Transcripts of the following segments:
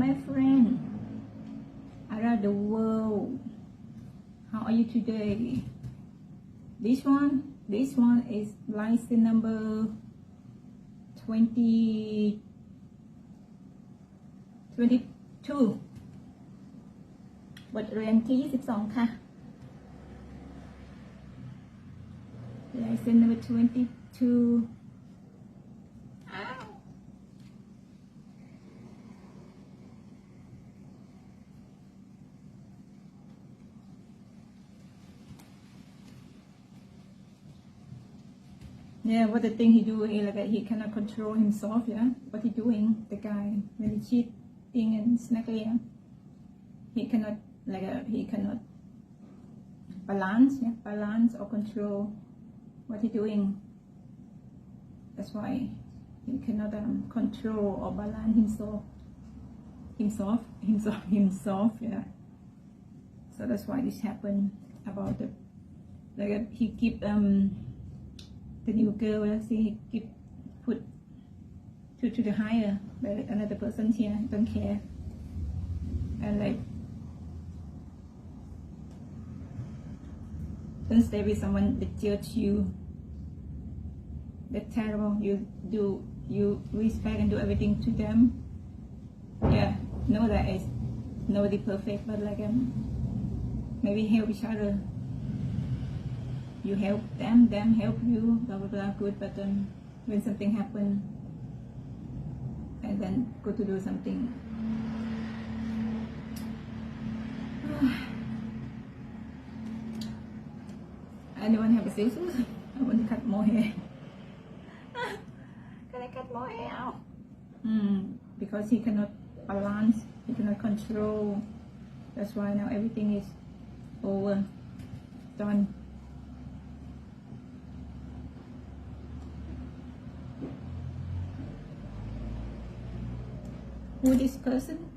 my friend around the world how are you today this one this one is license number 20 22บทเรียนที่ 22 ค่ะ license number 22 Yeah, what the thing he do, he like he cannot control himself. Yeah, what he doing? The guy when he cheating and snacking, yeah, he cannot like uh, he cannot balance, yeah, balance or control what he doing. That's why he cannot um, control or balance himself, himself, himself, himself. Yeah. So that's why this happened about the like uh, he keep um the new girl he keep put to to the higher but another person here don't care. And like don't stay with someone that judge you that terrible you do you respect and do everything to them. Yeah know that it's nobody perfect but like um maybe help each other you help them, them help you, blah blah blah, good. But then when something happen, and then go to do something. Anyone have a scissors? I want to cut more hair. Can I cut more hair out? Hmm, because he cannot balance, he cannot control. That's why now everything is over, done. Who this person?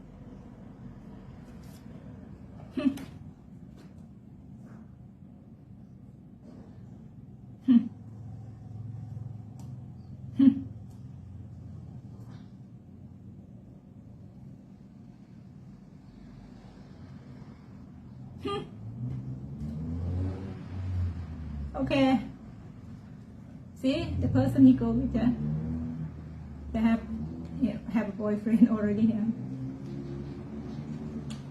Okay. See the person he go with the they have yeah, have a boyfriend already yeah.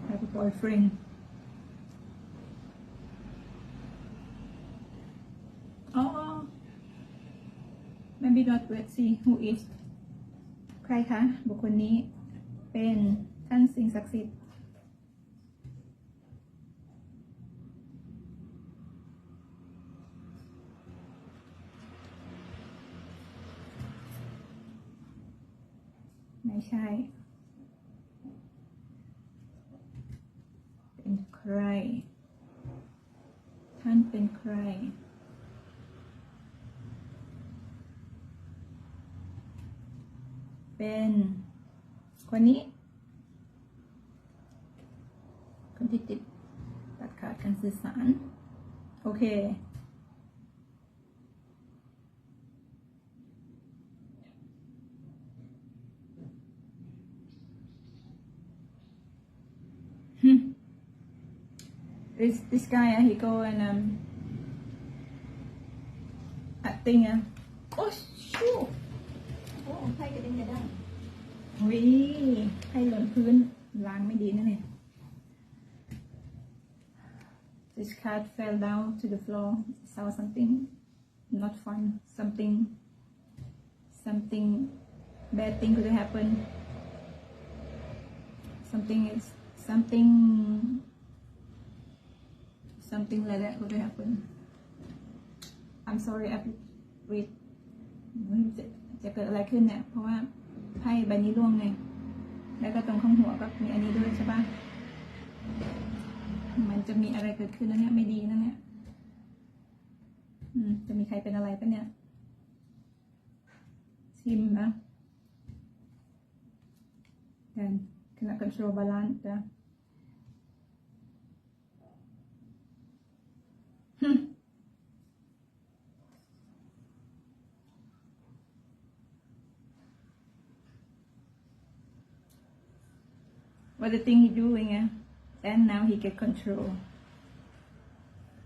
Have a boyfriend. Oh, maybe not let's see who is ใครคะบุคคลนี้เป็นท่านสิ่งศักดิ์สิทธิ์ ไม่ใช่ เป็นใคร ท่านเป็นใคร เป็นคนนี้ คนที่ติดตัดขาดการสื่อสาร โอเค This this guy, uh, he go and um, acting. Uh, oh shoot! โอ้ไพ่กระเด็นกระด้างวิไพ่หล่นพื้นล้างไม่ดีนะเนี่ย This card fell down to the floor. Saw something not fun. Something something bad thing could happen. Something is something something like that could happen. I'm sorry, I read จะจะเกิดอะไรขึ้นเนี่ย เพราะว่าไพ่ใบนี้ร่วงไง แล้วก็ตรงข้างหัวก็มีอันนี้ด้วยใช่ปะมันจะมีอะไรเกิดขึ้นนะเนี่ย ไม่ดีนะเนี่ย อืม จะมีใครเป็นอะไรปะเนี่ยซิมนะ then cannot control balance นะ what the thing he doing eh? and now he get control.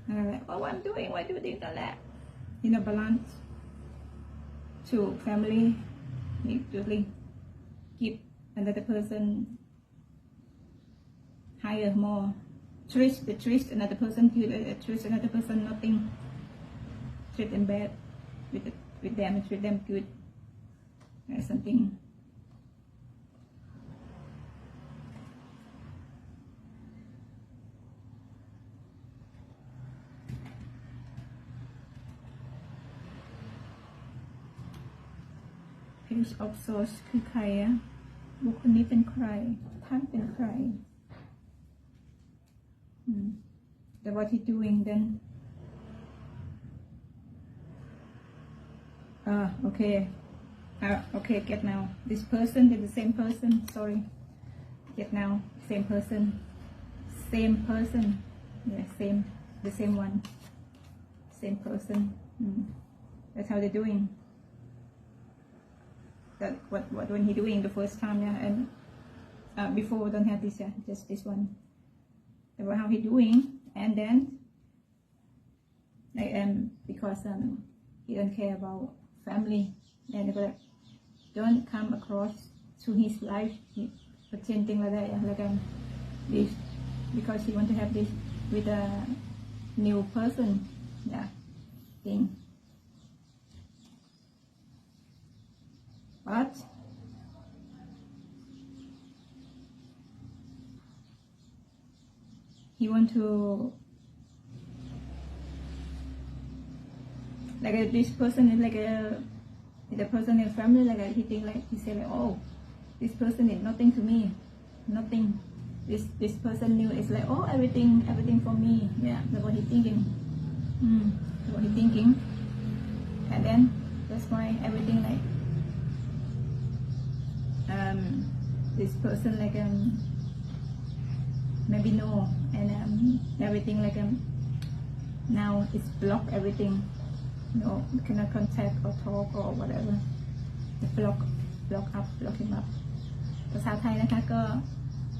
I'm like oh what I'm doing? Why do this and that? You know balance. To family really give another person higher more. Treat the treat another person good uh, treat another person nothing. Treat them bad with with them treat them good. Or something page of source คือใครอะบุคคลนี้เป็นใคร ท่านเป็นใครอืม แต่ what he doing then ah okay uh, okay get now this person is the same person sorry get now same person same person yeah same the same one same person mm. that's how they're doing that what what when he doing the first time yeah and uh, before we don't have this yeah just this one. About how he doing and then like um because um he don't care about family and like don't come across to his life pretending like that yeah, like um this because he want to have this with a new person yeah thing but he want to like a, this person is like a the person in family like a, he think like he say like oh this person is nothing to me nothing. This this person new is like oh everything everything for me. Yeah that's what he thinking. Mm, that's what he thinking. And then that's why everything like um this person like um maybe no and um, everything like um now it's block everything no cannot contact or talk or whatever the block block up block him up ภาษาไทยนะคะก็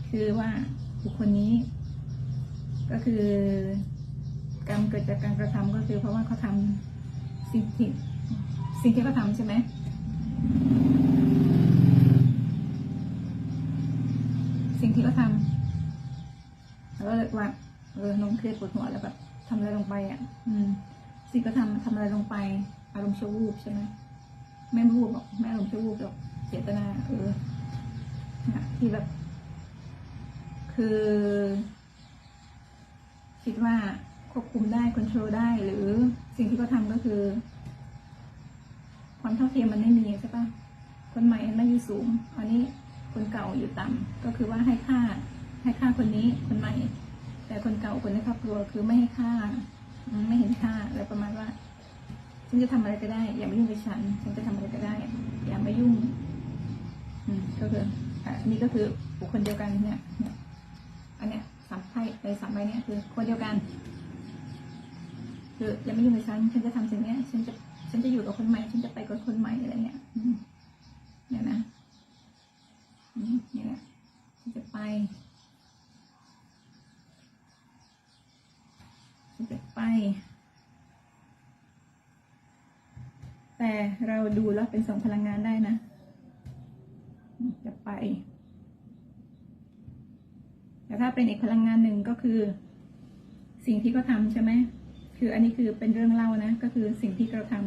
คือว่าบุคคลนี้ ก็คือกรรมเกิดจากการกระทำก็คือเพราะว่าเขาทำสิ่งที่สิ่งที่เขาทำใช่ไหม สิ่ง ที่เขาทำแล้วก็เลยว่าเออน้องเครียดปวดหัวแล้วแบบทำอะไรลงไปอะ อืมสิ่งก็ทำทำอะไรลงไป อารมณ์ชั่ววูบใช่ไหมไม่วูบหรอกไม่อารมณ์ชั่ววูบหรอกเจตนาเออเนี่ยที่แบบ คือ คิดว่าควบคุมได้ควบคุมได้หรือสิ่งที่เขาทำก็คือ ความเท่าเทียมมันไม่มีใช่ปะคนใหม่ไม่อยู่สูง อันนี้ คนเก่าอยู่ต่ำก็คือว่าให้ค่าให้ค่าคนนี้คนใหม่ แต่คนเก่าคนในครอบครัวคือไม่ให้ค่า ไม่เห็นค่าอะไรประมาณว่าฉันจะทำอะไรก็ได้ อย่ามายุ่งกับฉัน ฉันจะทำอะไรก็ได้ อย่ามายุ่ง อืมก็คืออันนี้ก็คือบุคคลเดียวกันเนี่ยอันเนี้ยสามไพ่ในสามใบเนี่ยคือคนเดียวกัน คืออย่ามายุ่งกับฉัน ฉันจะทำสิ่งเนี้ย ฉันจะฉันจะอยู่กับคนใหม่ ฉันจะไปกับคนใหม่อะไรเงี้ยเนี่ยนะ เนี่ยฉันจะไปจะไป แต่เราดูแล้วเป็นสองพลังงานได้นะ จะไป แต่ถ้าเป็นอีกพลังงานหนึ่งก็คือ สิ่งที่เขาทำใช่ไหม คืออันนี้คือเป็นเรื่องเล่านะ ก็คือสิ่งที่เขาทำ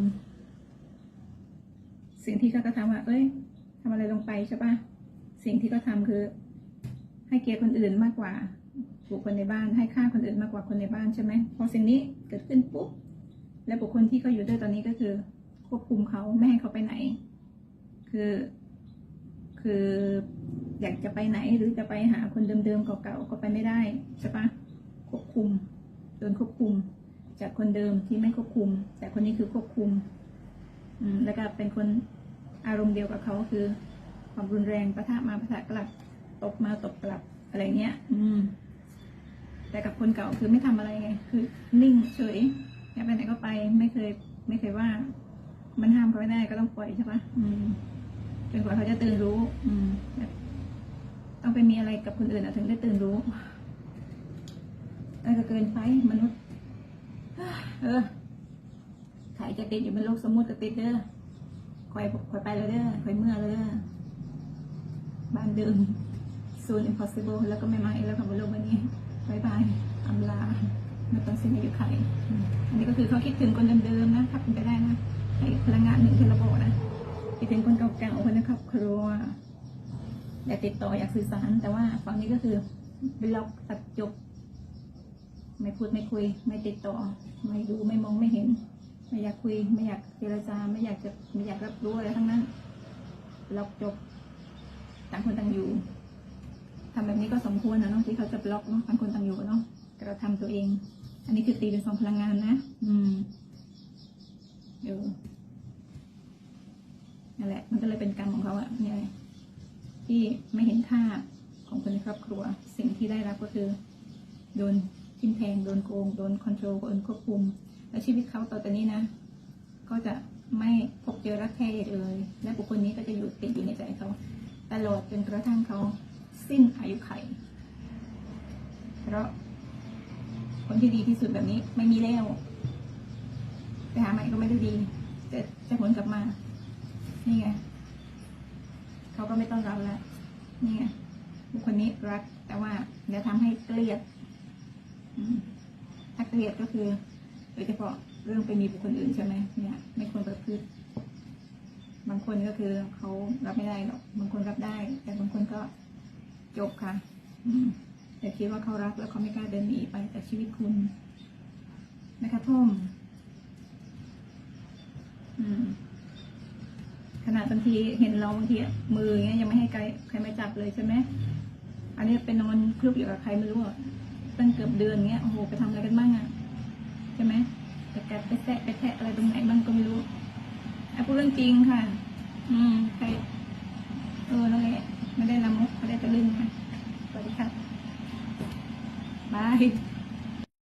สิ่งที่เขากระทำว่า เอ้ยทำอะไรลงไปใช่ปะ สิ่งที่เขาทำคือ ให้เกียรติคนอื่นมากกว่าบุคคลในบ้านให้ค่าคนอื่นมากกว่าคนในบ้านใช่ไหมพอสิ่งนี้เกิดขึ้นปุ๊บและบุคคลที่เขาอยู่ด้วยตอนนี้ก็คือ ควบคุมเขาไม่ให้เขาไปไหน คือ คืออยากจะไปไหนหรือจะไปหาคนเดิมๆเก่าๆก็ไปไม่ได้ใช่ปะควบคุมโดนควบคุม จากคนเดิมที่ไม่ควบคุม แต่คนนี้คือควบคุม อืมแล้วก็เป็นคนอารมณ์เดียวกับเขาคือ ความรุนแรงปะทะมาปะทะกลับตบมาตบกลับอะไรเงี้ย อืม แต่กับคนเก่าคือไม่ทำอะไรไง คือนิ่งเฉยอยากไปไหนก็ไปไม่เคย ไม่เคยว่า มันห้ามเขาไม่ได้ก็ต้องปล่อยใช่ปะอืมจนกว่าเขาจะตื่นรู้ อืมแบบต้องไปมีอะไรกับคนอื่นอะถึงได้ตื่นรู้นั่นก็เกินไปมนุษย์ เออถ่ายจะติดอยู่บนโลกสมมุติก็ติดเด้อคอยคอยไปแล้วเด้อคอยเมื่อแล้วเด้อ บ้านเดิม soon impossible แล้วก็ไม่มาอีกแล้วค่ะบนโลกวันนี้บายบายอำลาไม่ต้องเส้นอายุไข่อันนี้ก็คือเขาคิดถึงคนเดิมๆนะถ้าเป็นไปได้นะให้พลังงานหนึ่งที่ราบอนะคิดถึงคนเก่าๆคนในครอบครัวอยากติดต่ออยากสื่อสาร แต่ว่าฝั่งนี้ก็คือบล็อกตัดจบ ไม่พูดไม่คุย ไม่ติดต่อ ไม่ดูไม่มองไม่เห็น ไม่อยากคุย ไม่อยากเจรจา ไม่อยากจะไม่อยากรับรู้อะไรทั้งนั้นบล็อกจบ ต่างคนต่างอยู่ทำแบบนี้ก็สมควรนะเนาะที่เขาจะบล็อกเนาะต่างคนต่างอยู่เนาะแต่เราทำตัวเอง อันนี้คือตีเป็นสองพลังงานนะ อืมเดี๋ยวนั่นแหละ มันก็เลยเป็นกรรมของเขาอะเนี่ยที่ไม่เห็นค่าของคนในครอบครัว สิ่งที่ได้รับก็คือ โดนทิมแทง โดนโกง โดนคอนโทรล โดนควบคุม และชีวิตเขาต่อจากนี้นะ ก็จะไม่พบเจอรักแท้เลย และบุคคลนี้ก็จะอยู่ติดอยู่ในใจเขา ตลอดจนกระทั่งเขาสิ้นอายุไข เพราะคนที่ดีที่สุดแบบนี้ไม่มีแล้วไปหาใหม่ก็ไม่ได้ดี จะจะผลกลับมา นี่ไง เขาก็ไม่ต้องเราแล้วนี่ไงบุคคลนี้รัก แต่ว่าเดี๋ยวทำให้เกลียดถ้าเกลียดก็คือโดยเฉพาะเรื่องไปมีบุคคลอื่นใช่ไหมเนี่ย ไม่ควรประพฤติ บางคนก็คือเขารับไม่ได้หรอกบางคนรับได้ แต่บางคนก็จบค่ะแต่คิดว่าเขารักแล้วเขาไม่กล้าเดินหนีไปจากชีวิตคุณนะคะท่อมขนาดบางทีเห็นเราบางทีมือเงี้ยยังไม่ให้ใครใครมาจับเลยใช่ไหมอันนี้ไปนอนคลุกอยู่กับใครไม่รู้อะตั้งเกือบเดือนเงี้ยโอ้โหไปทำอะไรกันบ้างอะใช่ไหมไปกัดไปแทะไปแทะอะไรตรงไหนบ้างก็ไม่รู้ พูดเรื่องจริงค่ะ อืมใครเออนั่นแหละไม่ได้ละมุกไม่ได้ตะลึงค่ะสวัสดีค่ะบาย